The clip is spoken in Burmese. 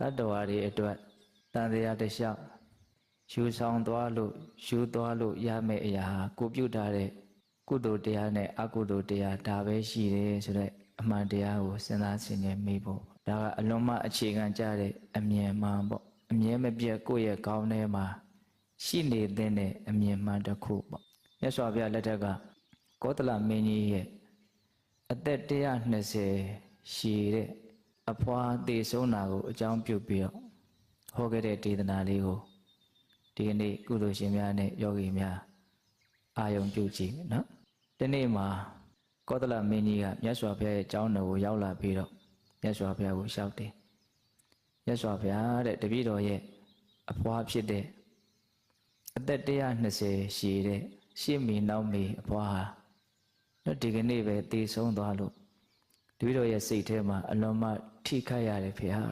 တတ္တဝါတွေအတွက်တန်တရားတစ်လျှောက်ယူဆောင်သွားလို့ယူသွားလို့ရမယ့်အရာဟာကိုပြုတ်ထားတဲ့ကုသိုလ်တရားနဲ့အကုသိုလ်တရားဒါပဲရှိတယ်ဆိုတော့အမှန်တရားကိုစဉ်းစားဆင်ခြင်မိဖို့ဒါကအလွန်မှအခြေခံကြတဲ့အမြင်မှန်ပေါ့အမြဲမပြတ်ကိုယ့်ရဲ့ကောင်းထဲမှာရှိနေတဲ့အမြင်မှန်တစ်ခုပေါ့မြတ်စွာဘုရားလက်ထက်ကကောသလမင်းကြီးရဲ့အသက်120ရှည်တဲ့ အဖွာသေဆုံးတာကိုအကြောင်းပြုပြီးတော့ဟောခဲ့တဲ့ဒေသနာလေးကိုဒီကနေ့ကုသိုလ်ရှင်များနဲ့ယောဂီများအာယုံပြုကြည့်နော်ဒီနေ့မှာကောသလမင်းကြီးကမြတ်စွာဘုရားရဲ့ကျောင်းတော်ကိုရောက်လာပြီးတော့မြတ်စွာဘုရားကိုလျှောက်တယ်မြတ်စွာဘုရားတဲ့တပည့်တော်ရဲ့အဖွာဖြစ်တဲ့အသက်120ရှည်တဲ့ရှေ့မီနောက်မီအဖွာဟာတော့ဒီကနေ့ပဲတည်ဆုံးသွားလို့ တပည့်တော်ရဲ့စိတ်ထဲမှာအလွန်မှထိခိုက်ရတယ်ဖေဟာ